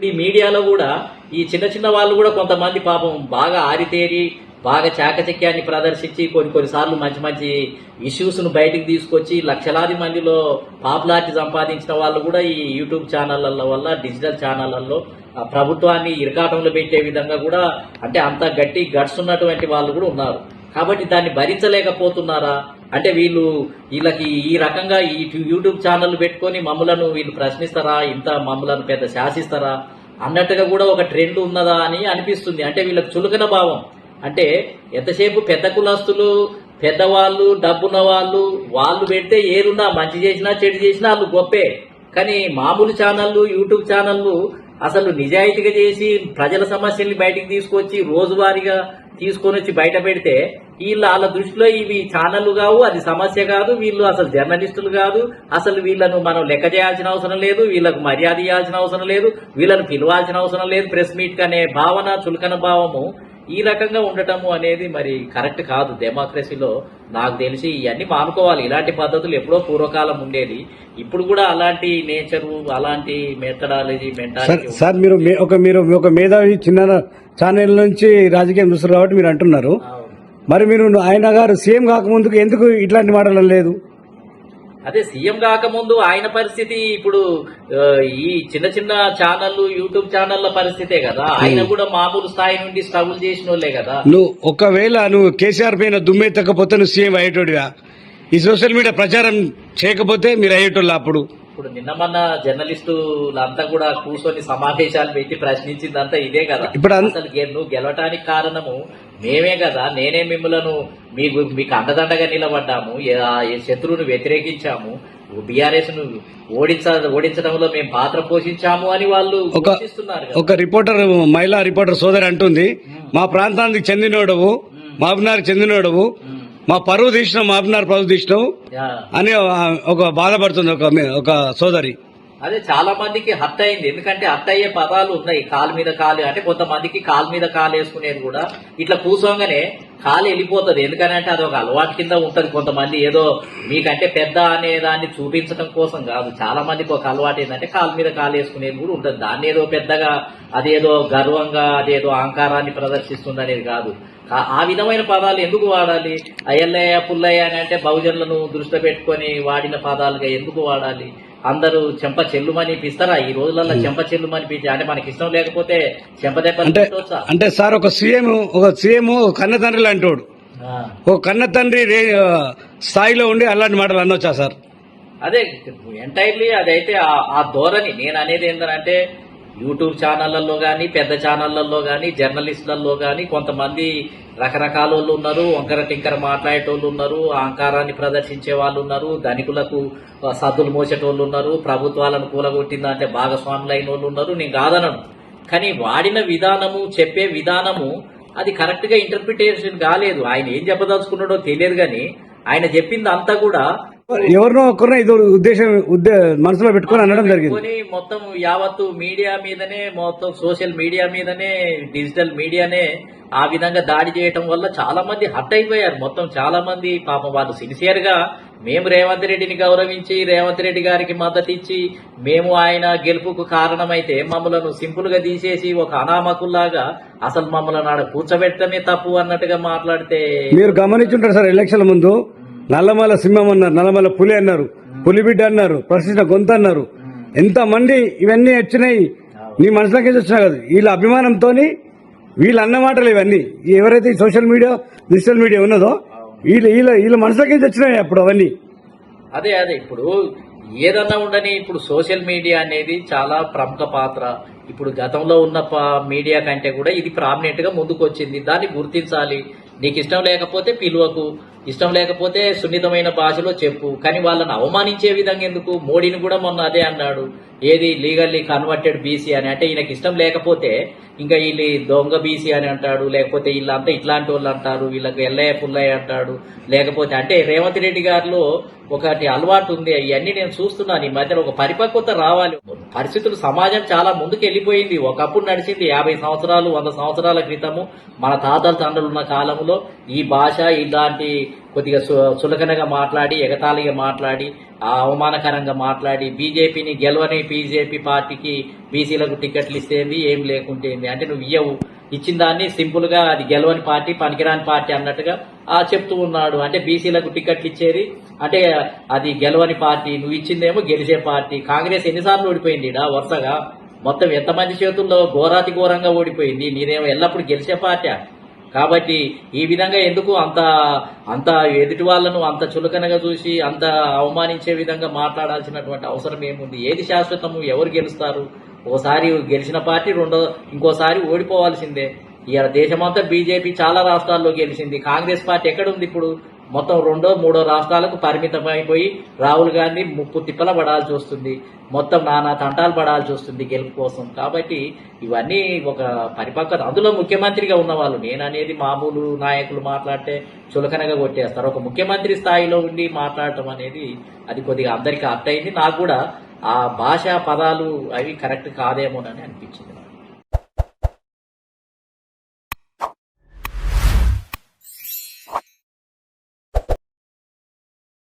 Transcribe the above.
ఇప్పుడు ఈ మీడియాలో కూడా ఈ చిన్న చిన్న వాళ్ళు కూడా కొంతమంది పాపం బాగా ఆరితేరి బాగా చాకచక్యాన్ని ప్రదర్శించి కొన్ని కొన్నిసార్లు మంచి మంచి ఇష్యూస్ను బయటికి తీసుకొచ్చి లక్షలాది మందిలో పాపులారిటీ సంపాదించిన వాళ్ళు కూడా ఈ యూట్యూబ్ ఛానళ్ళ వల్ల డిజిటల్ ఛానళ్ళల్లో ఆ ప్రభుత్వాన్ని ఇరకాటంలో పెట్టే విధంగా కూడా అంటే అంత గట్టి గట్స్ ఉన్నటువంటి వాళ్ళు కూడా ఉన్నారు. కాబట్టి దాన్ని భరించలేకపోతున్నారా? అంటే వీళ్ళు వీళ్ళకి ఈ రకంగా ఈ యూట్యూబ్ ఛానల్ పెట్టుకొని మమ్మలను వీళ్ళు ప్రశ్నిస్తారా? ఇంత మమ్మలను పెద్ద శాసిస్తారా? అన్నట్టుగా కూడా ఒక ట్రెండ్ ఉన్నదా అని అనిపిస్తుంది. అంటే వీళ్ళకి చులకన భావం. అంటే ఎంతసేపు పెద్ద కులస్తులు పెద్దవాళ్ళు డబ్బున్న వాళ్ళు వాళ్ళు పెడితే ఏరున్నా మంచి చేసినా చెడు చేసినా వాళ్ళు గొప్పే. కానీ మామూలు ఛానళ్ళు యూట్యూబ్ ఛానళ్ళు అసలు నిజాయితీగా చేసి ప్రజల సమస్యల్ని బయటికి తీసుకొచ్చి రోజువారీగా తీసుకొని వచ్చి బయట పెడితే వీళ్ళు వాళ్ళ దృష్టిలో ఇవి ఛానళ్ళు కావు అది సమస్య కాదు. వీళ్ళు అసలు జర్నలిస్టులు కాదు. అసలు వీళ్ళను మనం లెక్క చేయాల్సిన అవసరం లేదు. వీళ్ళకు మర్యాద ఇవ్వాల్సిన అవసరం లేదు. వీళ్ళను పిలవాల్సిన అవసరం లేదు. ప్రెస్ మీట్ అనే భావన చులకన భావము ఈ రకంగా ఉండటము అనేది మరి కరెక్ట్ కాదు. డెమోక్రసీలో నాకు తెలిసి ఇవన్నీ మానుకోవాలి ఇలాంటి పద్ధతులు ఎప్పుడో పూర్వకాలం ఉండేది. ఇప్పుడు కూడా అలాంటి నేచరు అలాంటి మెథడాలజీ మెంటాలిటీ సార్ మీరు ఒక మీరు ఒక మేధావి చిన్న ఛానల్ నుంచి రాజకీయం చూస్తారు కాబట్టి మీరు అంటున్నారు. మరి మీరు ఆయన గారు సీఎం కాకముందుకు ఎందుకు ఇట్లాంటి మాటలు లేదు అదే సీఎం కాకముందు ఆయన పరిస్థితి ఇప్పుడు ఈ చిన్న చిన్న ఛానళ్ళు యూట్యూబ్ ఛానళ్ళ పరిస్థితే కదా. ఆయన కూడా మామూలు స్థాయి నుండి స్ట్రగుల్ చేసిన వాళ్ళే కదా. నువ్వు ఒకవేళ నువ్వు కేసీఆర్ పైన దుమ్మెత్తకపోతే నువ్వు సీఎం అయ్యేటోడిగా ఈ సోషల్ మీడియా ప్రచారం చేయకపోతే మీరు అయ్యేటోళ్ళు అప్పుడు? ఇప్పుడు నిన్న మొన్న జర్నలిస్టులంతా కూడా కూర్చొని సమావేశాలు పెట్టి ప్రశ్నించిందంతా ఇదే కదా. ఇప్పుడు అసలు నువ్వు గెలవటానికి కారణము మేమే కదా. నేనే మిమ్మలను మీకు మీకు అండదండగా నిలబడ్డాము. శత్రువును వ్యతిరేకించాము. బీఆర్ఎస్ను ఓడించ ఓడించడంలో మేము పాత్ర పోషించాము అని వాళ్ళు ఒక రిపోర్టర్ మహిళా రిపోర్టర్ సోదరి అంటుంది. మా ప్రాంతానికి చెందినోడవు. మాబినార్ చెందినోడవు. మా పరువు తీసినావు మాబినార్ పరువు తీసినావు యా. అని ఒక బాధపడుతుంది ఒక ఒక సోదరి అదే చాలా మందికి హర్ట్ అయింది. ఎందుకంటే హత్య అయ్యే పదాలు ఉన్నాయి. కాలు మీద కాలు అంటే కొంతమందికి కాలు మీద కాలు వేసుకునేది కూడా ఇట్లా కూసోగానే కాలు వెళ్ళిపోతుంది. ఎందుకంటే అది ఒక అలవాటు కింద ఉంటుంది కొంతమంది. ఏదో మీకంటే పెద్ద అనే దాన్ని చూపించడం కోసం కాదు. చాలా మందికి ఒక అలవాటు ఏంటంటే కాలు మీద కాలు వేసుకునేది కూడా ఉంటుంది. దాన్ని ఏదో పెద్దగా అదేదో గర్వంగా అదేదో అహంకారాన్ని ప్రదర్శిస్తుంది అనేది కాదు. ఆ- ఆ విధమైన పదాలు ఎందుకు వాడాలి? అయ్యల్లయ్య పుల్లయ్య అని అంటే బహుజనులను దృష్టిలో పెట్టుకొని వాడిన పదాలుగా ఎందుకు వాడాలి? అందరూ చెంప చెల్లుమని పిస్తారా? ఈ రోజులలో చెంప చెల్లుమని పిచ్చి అంటే మనకి ఇష్టం లేకపోతే చెంప అంటే? అంటే సార్ ఒక సీఎం ఒక సీఎం కన్న తండ్రి లాంటోడు. ఒక కన్న తండ్రి స్థాయిలో ఉండి అలాంటి మాటలు అనొచ్చా సార్? అదే ఎంటైర్లీ అదైతే ఆ- ఆ ధోరణి. నేను అనేది ఏంటంటే యూట్యూబ్ ఛానళ్ళలో కానీ పెద్ద ఛానళ్ళలో కానీ జర్నలిస్టులలో కానీ కొంతమంది రకరకాల వాళ్ళు ఉన్నారు వంకర టింకర మాట్లాడేటోళ్ళు ఉన్నారు అహంకారాన్ని ప్రదర్శించే వాళ్ళు ఉన్నారు ధనికులకు సద్దులు మోసేటోళ్ళు ఉన్నారు ప్రభుత్వాలను కూలగొట్టిందంటే భాగస్వాములు అయిన వాళ్ళు ఉన్నారు నేను కాదనను. కానీ వాడిన విధానము చెప్పే విధానము అది కరెక్ట్గా ఇంటర్ప్రిటేషన్ కాలేదు. ఆయన ఏం చెప్పదలుచుకున్నాడో తెలియదు కానీ ఆయన చెప్పింది అంతా కూడా ఎవరినో ఒకరినో ఇది ఉద్దేశం ఉద్దే మనసులో పెట్టుకొని అనడం జరిగింది. మొత్తం యావత్తు మీడియా మీదనే మొత్తం సోషల్ మీడియా మీదనే డిజిటల్ మీడియానే ఆ విధంగా దాడి చేయటం వల్ల చాలా మంది హట్ అయిపోయారు. మొత్తం చాలా మంది పాపం వాళ్ళు సిన్సియర్గా మేము రేవంత్ రెడ్డిని గౌరవించి రేవంత్ రెడ్డి గారికి మద్దతు ఇచ్చి మేము ఆయన గెలుపుకు కారణమైతే మమ్మలను సింపుల్గా తీసేసి ఒక అనామకుల్లాగా అసలు మమ్మల్ని ఆడ కూర్చోబెట్టడమే తప్పు అన్నట్టుగా మాట్లాడితే మీరు గమనించుంటారు సార్ ఎలక్షన్ ముందు నల్లమల సింహం అన్నారు నల్లమల పులి అన్నారు పులిబిడ్డ అన్నారు ప్రశ్న గొంతు అన్నారు. ఎంత మంది ఇవన్నీ వచ్చినాయి? నీ మనసులోకి వచ్చినా కదా. వీళ్ళ అభిమానంతోని వీళ్ళు అన్నమాటలు ఇవన్నీ. ఎవరైతే సోషల్ మీడియా డిజిటల్ మీడియా ఉన్నదో వీళ్ళు వీళ్ళ వీళ్ళ మనసులోకి వచ్చినాయి అప్పుడు అవన్నీ? అదే అదే. ఇప్పుడు ఏదన్నా ఉండని ఇప్పుడు సోషల్ మీడియా అనేది చాలా ప్రముఖ పాత్ర. ఇప్పుడు గతంలో ఉన్న మీడియా కంటే కూడా ఇది ప్రామినెంట్గా ముందుకు వచ్చింది దాన్ని గుర్తించాలి. నీకు ఇష్టం లేకపోతే పిలువకు ఇష్టం లేకపోతే సున్నితమైన భాషలో చెప్పు. కానీ వాళ్ళని అవమానించే విధంగా ఎందుకు? మోడీని కూడా మొన్న అదే అన్నాడు. ఏది లీగల్లీ కన్వర్టెడ్ బీసీ అని అంటే ఈయనకి ఇష్టం లేకపోతే ఇంకా వీళ్ళు దొంగ బీసీ అని అంటాడు లేకపోతే వీళ్ళంతా ఇట్లాంటి వాళ్ళు అంటారు వీళ్ళకి ఎల్లయ్య పుల్లయ్య అంటాడు. లేకపోతే అంటే రేవంత్ రెడ్డి గారిలో ఒకటి అలవాటు ఉంది ఇవన్నీ నేను చూస్తున్నాను. ఈ మధ్యలో ఒక పరిపక్వత రావాలి. పరిస్థితులు సమాజం చాలా ముందుకు వెళ్ళిపోయింది ఒకప్పుడు నడిచింది యాభై సంవత్సరాలు వంద సంవత్సరాల క్రితము మన తాతల తండ్రులు ఉన్న కాలంలో ఈ భాష ఇలాంటి కొద్దిగా సు- చులకనగా మాట్లాడి ఎగతాళిగా మాట్లాడి అవమానకరంగా మాట్లాడి బీజేపీని గెలవని బీజేపీ పార్టీకి బీసీలకు టికెట్లు ఇస్తేంది ఏం లేకుంటేంది అంటే నువ్వు ఇయ్యవు. ఇచ్చిన దాన్ని సింపుల్గా అది గెలవని పార్టీ పనికిరాని పార్టీ అన్నట్టుగా ఆ చెప్తూ ఉన్నాడు. అంటే బీసీలకు టికెట్లు ఇచ్చేది అంటే అది గెలవని పార్టీ నువ్వు ఇచ్చిందేమో గెలిచే పార్టీ. కాంగ్రెస్ ఎన్నిసార్లు ఓడిపోయింది ఈడ వరుసగా. మొత్తం ఎంతమంది చేతుల్లో ఘోరాతి ఘోరంగా ఓడిపోయింది. నీదేమో ఎల్లప్పుడు గెలిచే పార్టీ కాబట్టి ఈ విధంగా ఎందుకు అంత అంత ఎదుటి వాళ్ళను అంత చులకనగా చూసి అంత అవమానించే విధంగా మాట్లాడాల్సినటువంటి అవసరం ఏముంది? ఏది శాశ్వతము? ఎవరు గెలుస్తారు? ఒకసారి గెలిచిన పార్టీ రెండో ఇంకోసారి ఓడిపోవాల్సిందే. ఇవాళ దేశమంతా బీజేపీ చాలా రాష్ట్రాల్లో గెలిచింది. కాంగ్రెస్ పార్టీ ఎక్కడుంది ఇప్పుడు? మొత్తం రెండో మూడో రాష్ట్రాలకు పరిమితమైపోయి రాహుల్ గాంధీ ముప్పు తిప్పల పడాల్సి వస్తుంది. మొత్తం నానా తంటాలు పడాల్సి వస్తుంది గెలుపు కోసం. కాబట్టి ఇవన్నీ ఒక పరిపక్వత. అందులో ముఖ్యమంత్రిగా ఉన్నవాళ్ళు నేను అనేది మామూలు నాయకులు మాట్లాడితే చులకనగా కొట్టేస్తారు. ఒక ముఖ్యమంత్రి స్థాయిలో ఉండి మాట్లాడటం అనేది అది కొద్దిగా అందరికీ అర్థమైంది. నాకు కూడా ఆ భాషా పదాలు అవి కరెక్ట్ కాదేమోనని అనిపించింది